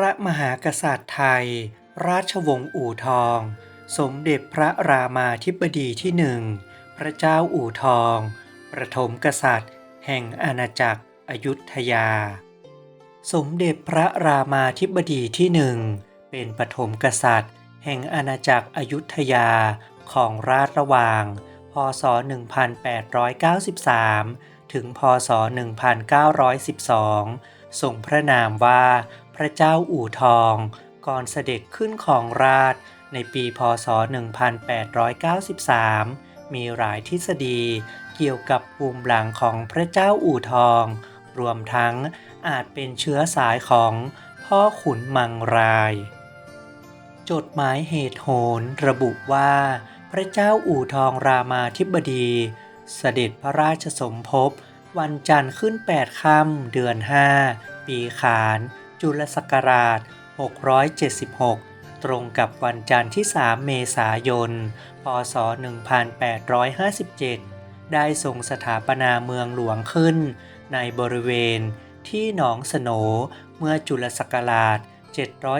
ระมหากษัตริย์ไทย ราชวงศ์อู่ทอง สมเด็จพระรามาธิบดีที่หนึ่ง พระเจ้าอู่ทอง ประถมกษัตริย์ แห่งอาณาจักรอยุธยา สมเด็จพระรามาธิบดีที่หนึ่ง เป็นปฐมกษัตริย์ แห่งอาณาจักรอยุธยาของราชระหว่าง พศ 1893 ถึง พศ 1912 ทรงพระนามว่า พระเจ้าอู่ทอง ก่อนเสด็จขึ้นของราชในปีพศ 1893 มีหลายทฤษฎีเกี่ยวกับภูมิหลังของพระเจ้าอู่ทอง รวมทั้งอาจเป็นเชื้อสายของพ่อขุนมังราย จดหมายเหตุโหนระบุว่า พระเจ้าอู่ทองรามาธิบดี เสด็จพระราชสมภพวันจันทร์ขึ้น 8 ค่ำเดือน 5 ปีขาน จุลศักราช 676 ตรงกับวันจันทร์ที่ 3 เมษายน พศ 1857 ได้ทรงสถาปนาเมืองหลวงขึ้น ในบริเวณที่หนองสโนเมื่อจุลศักราช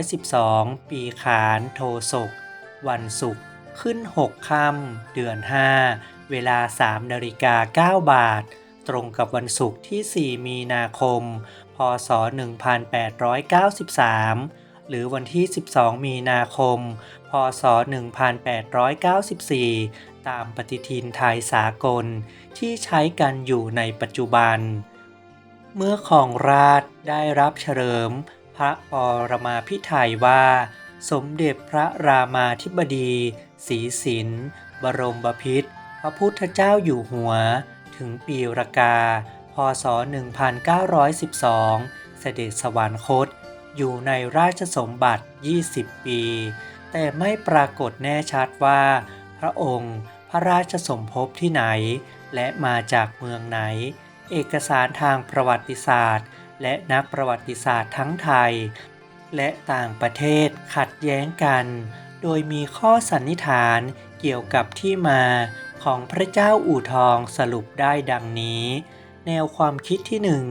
712 ปีขานโทศก วันศุกร์ขึ้น 6 ค่ำเดือน 5 เวลา 3 นาฬิกา 9 บาท ตรงกับวันศุกร์ที่ 4 มีนาคม พศ 1893 หรือวันที่ 12 มีนาคม พศ 1894 ตามปฏิทินไทยสากลที่ใช้กันอยู่ในปัจจุบัน เมื่อของราชได้รับเฉลิม พระปรมาภิไธยว่า สมเด็จพระรามาธิบดีศรีสิน บรมบพิตรพระพุทธเจ้าอยู่หัว ถึงปีรากา พศ 1912 เสด็จสวรรคต อยู่ในราชสมบัติ 20 ปี แต่ไม่ปรากฏแน่ชัดว่า พระองค์พระราชสมภพที่ไหน และมาจากเมืองไหน เอกสารทางประวัติศาสตร์ และนักประวัติศาสตร์ทั้งไทย และต่างประเทศขัดแย้งกัน โดยมีข้อสันนิษฐานเกี่ยวกับที่มาของพระเจ้าอู่ทองสรุปได้ดังนี้ แนวความคิดที่หนึ่ง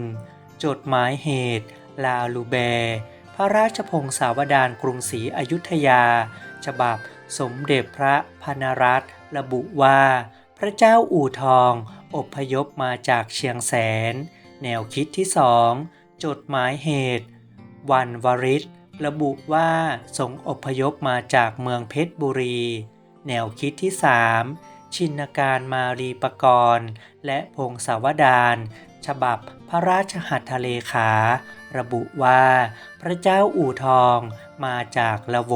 จดหมายเหตุ ลาลูแบร์พระราชพงศาวดารกรุงศรีอยุธยา ฉบับสมเด็จพระพนรัตน์ระบุว่า พระเจ้าอู่ทองอพยพมาจากเชียงแสน แนวคิดที่สองจดหมายเหตุ วันวริศระบุว่าทรงอพยพมาจากเมืองเพชรบุรี แนวคิดที่สาม ชินการมารีปกรณ์ และพงศาวดารฉบับพระราชหัตถเลขา ระบุว่า พระเจ้าอู่ทองมาจากละโว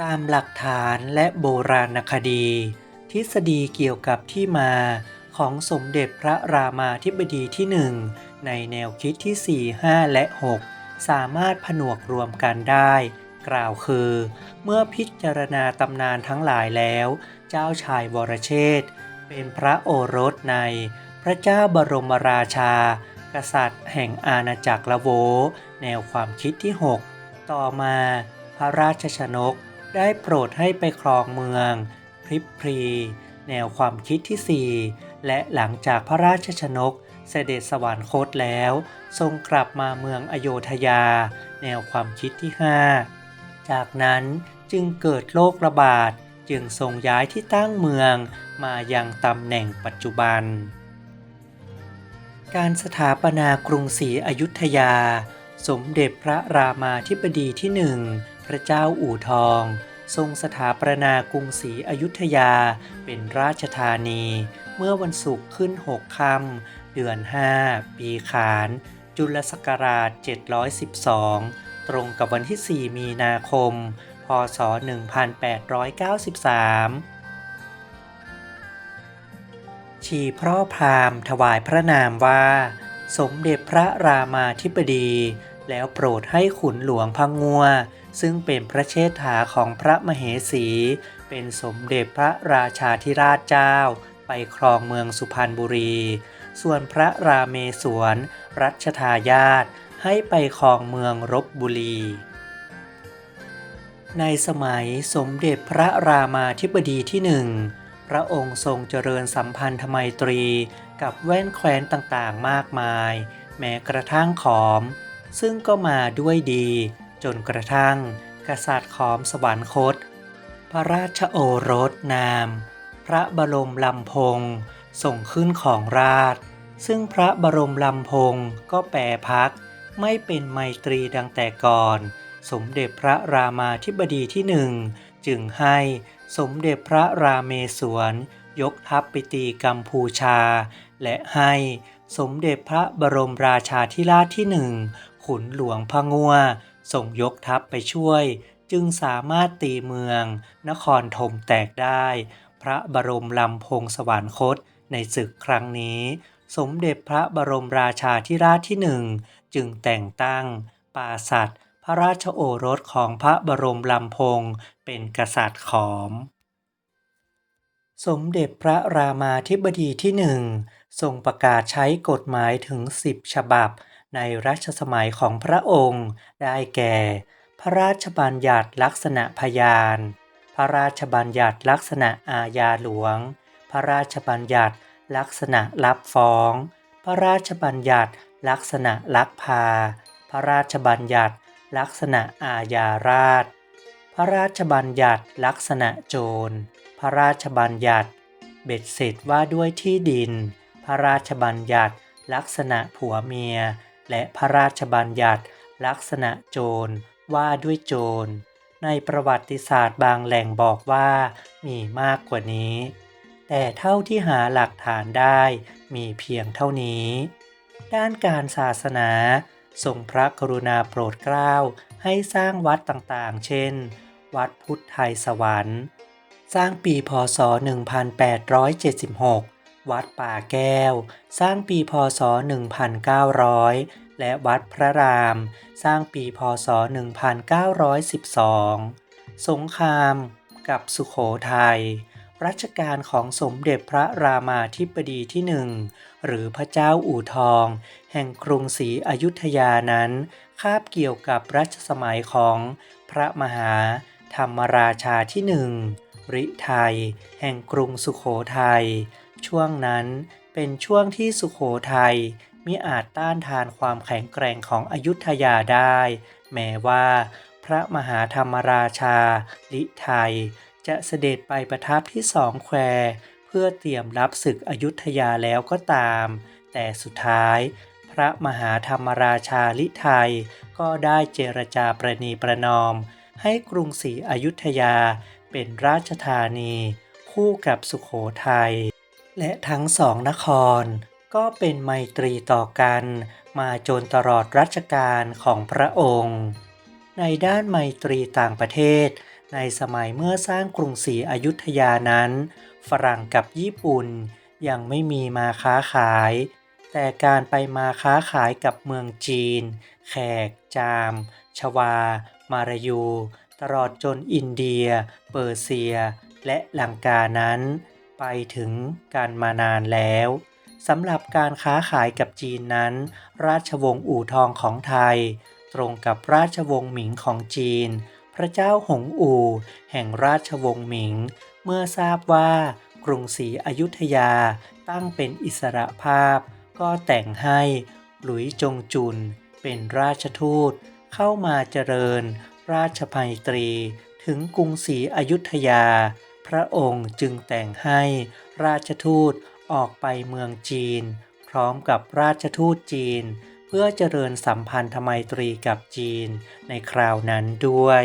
ตามหลักฐานและโบราณคดี ทฤษฎีเกี่ยวกับที่มาของสมเด็จพระรามาธิบดีที่หนึ่งในแนวคิดที่ 4 5 และ 6 สามารถผนวกรวมกันได้ กล่าวคือ เมื่อพิจารณาตำนานทั้งหลายแล้ว เจ้าชายวรเชษฐ์เป็นพระโอรสใน พระเจ้าบรมราชา กษัตริย์แห่งอาณาจักรละโว แนวความคิดที่ 6 ต่อมา พระราชชนกได้โปรดให้ไปครองเมืองพริบพรี แนวความคิดที่ 4 และหลังจากพระราชชนกเสด็จสวรรคตแล้ว ทรงกลับมาเมืองอโยธยา แนวความคิดที่ 5 จากนั้นจึงเกิดโรคระบาดจึงทรงย้ายที่ตั้งเมืองมายังตำแหน่งปัจจุบัน การสถาปนากรุงศรีอยุธยา สมเด็จพระรามาธิบดีที่หนึ่งพระเจ้าอู่ทอง ทรงสถาปนากรุงศรีอยุธยาเป็นราชธานี เมื่อวันศุกร์ขึ้นหกค่ำเดือน 5 ปีขาน จุลศักราช 712 ตรงกับวันที่ 4 มีนาคม พศ 1893 ชีพร่อพรามถวายพระนามว่า สมเด็จพระรามาธิบดี แล้วโปรดให้ขุนหลวงพังงัว ซึ่งเป็นพระเชษฐาของพระมเหสี เป็นสมเด็จพระราชาธิราชเจ้า ไปครองเมืองสุพรรณบุรี ส่วนพระราเมศวร รัชทายาท ให้ไปครองเมืองรบบุรี ในสมัยสมเด็จพระรามาธิบดีที่หนึ่งพระองค์ทรงเจริญสัมพันธไมตรีกับแว่นแคว้นต่างๆมากมาย แม้กระทั่งขอม ซึ่งก็มาด้วยดี จนกระทั่ง กษัตริย์ขอมสวรรคต พระราชโอรสนาม พระบรมลำพงส่งขึ้นของราช ซึ่งพระบรมลำพงก็แปรพัก ไม่เป็นไมตรีดังแต่ก่อน สมเด็จพระรามาธิบดีที่หนึ่งจึงให้สมเด็จพระราเมศวร ยกทัพไปตีกัมพูชา และให้สมเด็จพระบรมราชาธิราชที่หนึ่งขุนหลวงพะงัวส่งยกทัพไปช่วย จึงสามารถตีเมือง นครธมแตกได้ พระบรมลำพงสวรรคตในศึกครั้งนี้ สมเด็จพระบรมราชาธิราชที่หนึ่งจึงแต่งตั้งปราสัตพระราชโอรสของพระบรมลำพงเป็นกษัตริย์ขอม สมเด็จพระรามาธิบดีที่หนึ่งทรงประกาศใช้กฎหมายถึง10ฉบับ ในรัชสมัยของพระองค์ ได้แก่ พระราชบัญญัติลักษณะพยาน พระราชบัญญัติลักษณะอาญาหลวง พระราชบัญญัติ ลักษณะรับฟ้อง พระราชบัญญัติ ลักษณะลักพา พระราชบัญญัติ ลักษณะอาญาราช พระราชบัญญัติ ลักษณะโจร พระราชบัญญัติ เบ็ดเสร็จว่าด้วยที่ดิน พระราชบัญญัติ ลักษณะผัวเมีย และพระราชบัญญัติ ลักษณะโจร ว่าด้วยโจร ในประวัติศาสตร์บางแหล่งบอกว่ามีมากกว่านี้ แต่เท่าที่หาหลักฐานได้มีเพียงเท่านี้ ด้านการศาสนาทรงพระกรุณาโปรดเกล้าให้สร้างวัดต่างๆ เช่น วัดพุทธไทยสวรรค์ สร้างปีพศ 1876 วัดป่าแก้ว สร้างปีพศ 1900 และวัดพระราม สร้างปีพศ 1912 สงครามกับสุขโขทัย รัชกาลของสมเด็จพระรามาธิบดีที่หนึ่งหรือพระเจ้าอู่ทอง แห่งกรุงศรีอยุธยานั้น คาบเกี่ยวกับรัชสมัยของพระมหาธรรมราชาที่หนึ่งริไทย แห่งกรุงสุขโขทัยช่วงนั้นเป็นช่วงที่สุขโขทัยมิอาจต้านทานความแข็งแกร่งของอยุธยาได้ แม้ว่า พระมหาธรรมราชาลิไทย จะเสด็จไปประทับที่สองแคว เพื่อเตรียมรับศึกอยุธยาแล้วก็ตาม แต่สุดท้าย พระมหาธรรมราชาลิไทยก็ได้เจรจาประนีประนอม ให้กรุงศรีอยุธยาเป็นราชธานี คู่กับสุขโขทัยและทั้งสองนคร ก็เป็นไมตรีต่อกัน มาจนตลอดรัชกาลของพระองค์ ในด้านไมตรีต่างประเทศ ในสมัยเมื่อสร้างกรุงศรีอยุธยานั้น ฝรั่งกับญี่ปุ่นยังไม่มีมาค้าขาย แต่การไปมาค้าขายกับเมืองจีน แขก จาม ชวา มารยู ตลอดจนอินเดีย เปอร์เซีย และลังกานั้น ไปถึงกันมานานแล้วสำหรับการค้าขายกับจีนนั้น ราชวงศ์อู่ทองของไทย ตรงกับราชวงศ์หมิงของจีน พระเจ้าหงอู่ แห่งราชวงศ์หมิง เมื่อทราบว่ากรุงศรีอยุธยาตั้งเป็นอิสระภาพ ก็แต่งให้หลุยจงจุน เป็นราชทูต เข้ามาเจริญ ราชภัยตรี ถึงกรุงศรีอยุธยา พระองค์จึงแต่งให้ราชทูตออกไปเมืองจีน พร้อมกับราชทูตจีน เพื่อเจริญสัมพันธไมตรีกับจีนในคราวนั้นด้วย